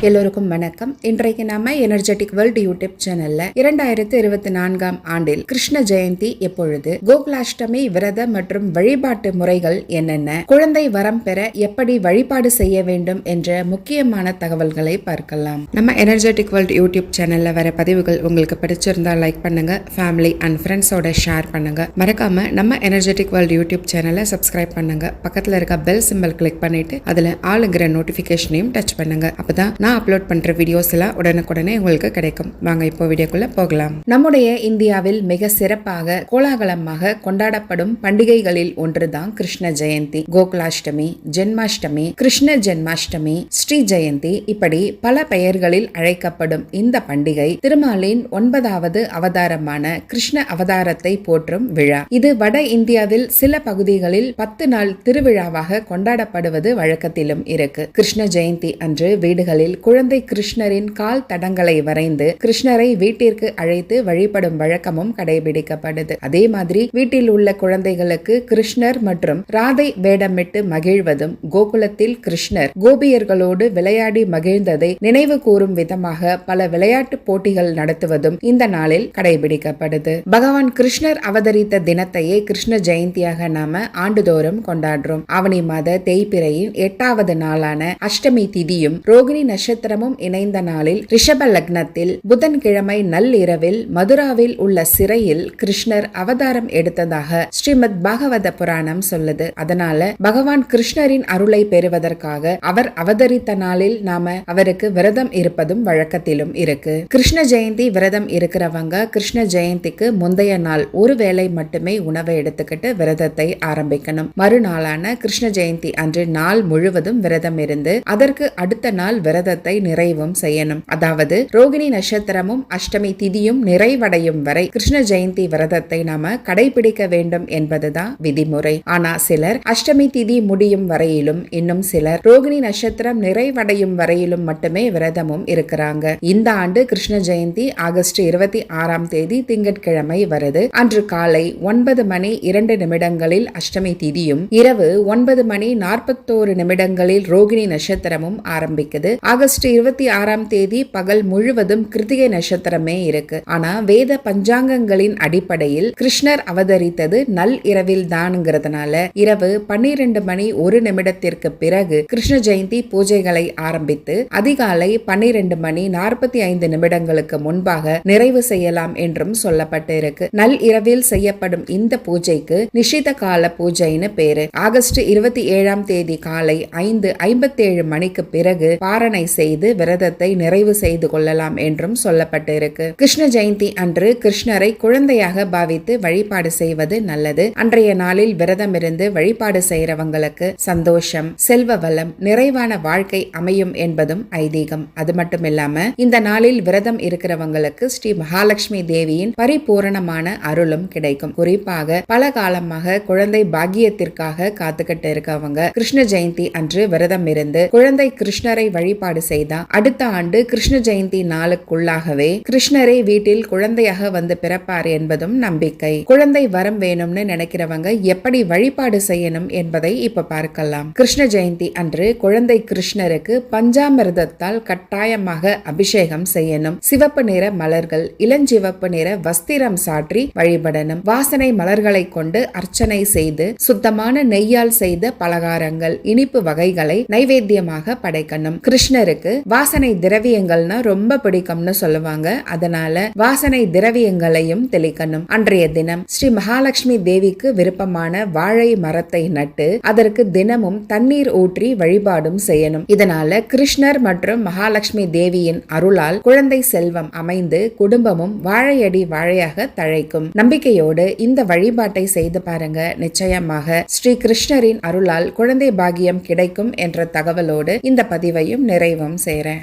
எல்லோருக்கும் வணக்கம். இன்றைக்கு நாம எனர்ஜெட்டிக் வேர்ல்டு யூடியூப் சேனல்ல இரண்டாயிரத்து இருபத்தி நான்காம் ஆண்டில் கிருஷ்ண ஜெயந்தி எப்பொழுது? கோகுலாஷ்டமி விரத மற்றும் வழிபாட்டு முறைகள் என்னென்ன? குழந்தை வரம் பெற எப்படி வழிபாடு செய்ய வேண்டும் என்ற முக்கியமான தகவல்களை பார்க்கலாம். நம்ம எனர்ஜெட்டிக் வேர்ல்டு யூடியூப் சேனல்ல வர பதிவுகள் உங்களுக்கு பிடிச்சிருந்தா லைக் பண்ணுங்க. ஃபேமிலி அண்ட் ஃப்ரெண்ட்ஸோட ஷேர் பண்ணுங்க. மறக்காம நம்ம எனர்ஜெட்டிக் வேர்ல்டு யூடியூப் சேனலை சப்ஸ்கிரைப் பண்ணுங்க. பக்கத்துல இருக்க பெல் சிம்பல் கிளிக் பண்ணிட்டு அதுல ஆளுங்கிற நோட்டிபிகேஷனையும் டச் பண்ணுங்க. அப்பதான் நான் அப்லோட் பண்ற வீடியோஸ் எல்லாம் உடனுக்குடனே உங்களுக்கு கிடைக்கும். வாங்க இப்போ வீடியோக்குள்ள போகலாம். நம்முடைய இந்தியாவில் மிக சிறப்பாக கோலாகலமாக கொண்டாடப்படும் பண்டிகைகளில் ஒன்றுதான் கிருஷ்ண ஜெயந்தி. கோகுலாஷ்டமி ஜென்மாஷ்டமி கிருஷ்ண ஜென்மாஷ்டமி ஸ்ரீ ஜெயந்தி இப்படி பல பெயர்களில் அழைக்கப்படும் இந்த பண்டிகை திருமாலின் ஒன்பதாவது அவதாரமான கிருஷ்ண அவதாரத்தை போற்றும் விழா. இது வட இந்தியாவில் சில பகுதிகளில் பத்து நாள் திருவிழாவாக கொண்டாடப்படுவது வழக்கத்திலும் இருக்கு. கிருஷ்ண ஜெயந்தி அன்று வீடுகளில் குழந்தை கிருஷ்ணரின் கால் தடங்களை வரைந்து கிருஷ்ணரை வீட்டிற்கு அழைத்து வழிபடும் வழக்கமும் கடைபிடிக்கப்படுது. அதே மாதிரி வீட்டில் உள்ள குழந்தைகளுக்கு கிருஷ்ணர் மற்றும் ராதை வேடமிட்டு மகிழ்வதும் கோகுலத்தில் கிருஷ்ணர் கோபியர்களோடு விளையாடி மகிழ்ந்ததை நினைவு கூறும் விதமாக பல விளையாட்டு போட்டிகள் நடத்துவதும் இந்த நாளில் கடைபிடிக்கப்படுது. பகவான் கிருஷ்ணர் அவதரித்த தினத்தையே கிருஷ்ண ஜெயந்தியாக நாம ஆண்டுதோறும் கொண்டாடுறோம். ஆவணி மாத தேய்பிரையின் எட்டாவது நாளான அஷ்டமி திதியும் ரோகிணி நட்சத்திரமும் இணைந்த நாளில் ரிஷப லக்னத்தில் புதன்கிழமை நள்ளிரவில் மதுராவில் உள்ள சிறையில் கிருஷ்ணர் அவதாரம் எடுத்ததாக ஸ்ரீமத் பாகவத புராணம் சொல்லுது. அதனால பகவான் கிருஷ்ணரின் அருளை பெறுவதற்காக அவர் அவதரித்த நாளில் நாம அவருக்கு விரதம் இருப்பதும் வழக்கத்திலும் இருக்கு. கிருஷ்ண ஜெயந்தி விரதம் இருக்கிறவங்க கிருஷ்ண ஜெயந்திக்கு முந்தைய நாள் ஒரு வேளை மட்டுமே உணவை எடுத்துக்கிட்டு விரதத்தை ஆரம்பிக்கணும். மறுநாளான கிருஷ்ண ஜெயந்தி அன்று நாள் முழுவதும் விரதம் இருந்து அதற்கு அடுத்த நாள் விரதத்தை நிறைவும் செய்யணும். அதாவது ரோகிணி நட்சத்திரமும் அஷ்டமி திதியும் நிறைவடையும் வரை கிருஷ்ண ஜெயந்தி விரதத்தை நாம கடைபிடிக்க வேண்டும் என்பதுதான் விதிமுறை. ஆனா சிலர் அஷ்டமி திதி முடியும் வரையிலும் இன்னும் சிலர் ரோகிணி நட்சத்திரம் நிறைவடையும் வரையிலும் மட்டுமே விரதமும் இருக்கிறாங்க. இந்த ஆண்டு கிருஷ்ண ஜெயந்தி ஆகஸ்ட் இருபத்தி ஆறாம் தேதி திங்கட்கிழமை வருது. அன்று காலை ஒன்பது மணி இரண்டு நிமிடங்களில் அஷ்டமி திதியும் இரவு ஒன்பது மணி நாற்பத்தோரு நிமிடங்களில் ரோகிணி நட்சத்திரமும் ஆரம்பிக்குது. ஆகஸ்ட் இருபத்தி ஆறாம் தேதி பகல் முழுவதும் கிருத்திகை நட்சத்திரமே இருக்கு. ஆனா வேத பஞ்சாங்கங்களின் அடிப்படையில் கிருஷ்ணர் அவதரித்தது நல் இரவில் தான்ங்கிறதுனால இரவு பன்னிரண்டு மணி ஒரு நிமிடத்திற்கு பிறகு கிருஷ்ண ஜெயந்தி பூஜைகளை ஆரம்பித்து அதிகாலை பன்னிரண்டு மணி நாற்பத்தி ஐந்து நிமிடங்களுக்கு முன்பாக நிறைவு செய்யலாம் என்றும் சொல்லப்பட்டு இருக்கு நல் இரவில் செய்யப்படும் இந்த பூஜைக்கு நிஷித கால பூஜைன்னு பேரு. ஆகஸ்ட் இருபத்தி ஏழாம் தேதி காலை ஐந்து ஐம்பத்தேழு மணிக்கு பிறகு பாரணை செய்து விரதத்தை நிறைவு செய்து கொள்ளலாம் என்றும் சொல்லப்பட்டு இருக்கு கிருஷ்ண ஜெயந்தி அன்று கிருஷ்ணரை குழந்தையாக பாவித்து வழிபாடு செய்வது நல்லது. அன்றைய நாளில் விரதம் இருந்து வழிபாடு செய்யறவங்களுக்கு சந்தோஷம் செல்வ வளம் நிறைவான வாழ்க்கை அமையும் என்பதும் ஐதீகம். அது மட்டும் இல்லாம இந்த நாளில் விரதம் இருக்கிறவங்களுக்கு ஸ்ரீ மகாலட்சுமி தேவியின் பரிபூரணமான அருளும் கிடைக்கும். குறிப்பாக பல காலமாக குழந்தை பாக்கியத்திற்காக காத்துக்கிட்டு இருக்கவங்க கிருஷ்ண ஜெயந்தி அன்று விரதம் இருந்து குழந்தை கிருஷ்ணரை வழிபாடு செய்தா. அடுத்த ஆண்டு கிருஷ்ண ஜெயந்தி நாளுக்குள்ளாகவே கிருஷ்ணரே வீட்டில் குழந்தையாக வந்து பிறப்பார் என்பதும் நம்பிக்கை. குழந்தை வரம் வேணும்னு நினைக்கிறவங்க எப்படி வழிபாடு செய்யணும் என்பதை இப்ப பார்க்கலாம். கிருஷ்ண ஜெயந்தி அன்று குழந்தை கிருஷ்ணருக்கு பஞ்சாமிர்தத்தால் கட்டாயமாக அபிஷேகம் செய்யணும். சிவப்பு நிற மலர்கள் இளஞ்சிவப்பு நிற வஸ்திரம் சாற்றி வழிபடணும். வாசனை மலர்களை கொண்டு அர்ச்சனை செய்து சுத்தமான நெய்யால் செய்த பலகாரங்கள் இனிப்பு வகைகளை நைவேத்தியமாக படைக்கணும். கிருஷ்ணர் சிலருக்கு வாசனை திரவியங்கள்னா ரொம்ப பிடிக்கும்னு சொல்லுவாங்க. அதனால வாசனை திரவியங்களையும் தெளிக்கணும். அன்றைய தினம் ஸ்ரீ மகாலட்சுமி தேவிக்கு விருப்பமான வாழை மரத்தை நட்டு அதற்கு தினமும் தண்ணீர் ஊற்றி வழிபாடும் செய்யணும். இதனால கிருஷ்ணர் மற்றும் மகாலட்சுமி தேவியின் அருளால் குழந்தை செல்வம் அமைந்து குடும்பமும் வாழையடி வாழையாக தழைக்கும். நம்பிக்கையோடு இந்த வழிபாட்டை செய்து பாருங்க. நிச்சயமாக ஸ்ரீ கிருஷ்ணரின் அருளால் குழந்தை பாகியம் கிடைக்கும் என்ற தகவலோடு இந்த பதிவையும் நிறைவும் செய்கிறேன்